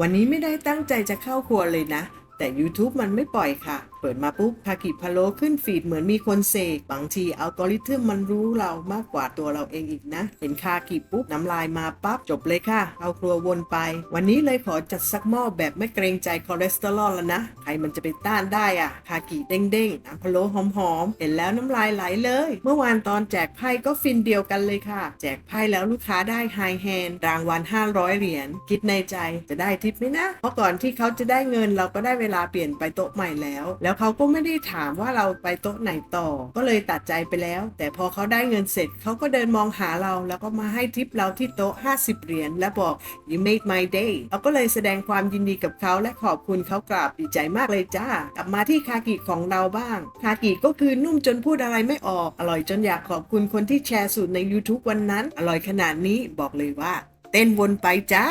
วันนี้ไม่ได้ตั้งใจจะเข้าครัวเลยนะ แต่ YouTube มันไม่ปล่อยค่ะ เปิดมาปุ๊บคากิพะโลขึ้นฟีดเหมือนมีคนเสกบางทีอัลกอริทึมมันรู้เรามากกว่าตัวเราเองอีกนะ เห็นคากิปุ๊บน้ำลายมาปั๊บจบเลยค่ะเอาครัววนไป วันนี้เลยขอจัดสักหม้อแบบไม่เกรงใจคอเลสเตอรอลแล้วนะ ใครมันจะไปต้านได้อะคากิเด้งๆน้ำพะโลหอมๆเห็นแล้วน้ำลายไหลเลย เมื่อวานตอนแจกไพ่ก็ฟินเดียวกันเลยค่ะ แจกไพ่แล้วลูกค้าได้ไฮแฮนด์รางวัล500 เหรียญคิดในใจจะได้ทิปไหมนะ เพราะก่อนที่เขาจะได้เงินเราก็ได้เวลาเปลี่ยนไปโต๊ะใหม่แล้วแล้วแล้วเขาก็ไม่ได้ถามว่าเราไปโต๊ะไหนต่อ ก็เลยตัดใจไปแล้ว แต่พอเขาได้เงินเสร็จเขาก็เดินมองหาเรา แล้วก็มาให้ทิปเราที่โต๊ะ 50 เหรียญและบอก you made my day เราก็เลยแสดงความยินดีกับเขาและขอบคุณเขากราบดีใจมากเลยจ้า กลับมาที่คากิของเราบ้าง คากิก็คือนุ่มจนพูดอะไรไม่ออก อร่อยจนอยากขอบคุณคนที่แชร์สูตรใน YouTube วันนั้น อร่อยขนาดนี้บอกเลยว่า เต้นวนไปจ้า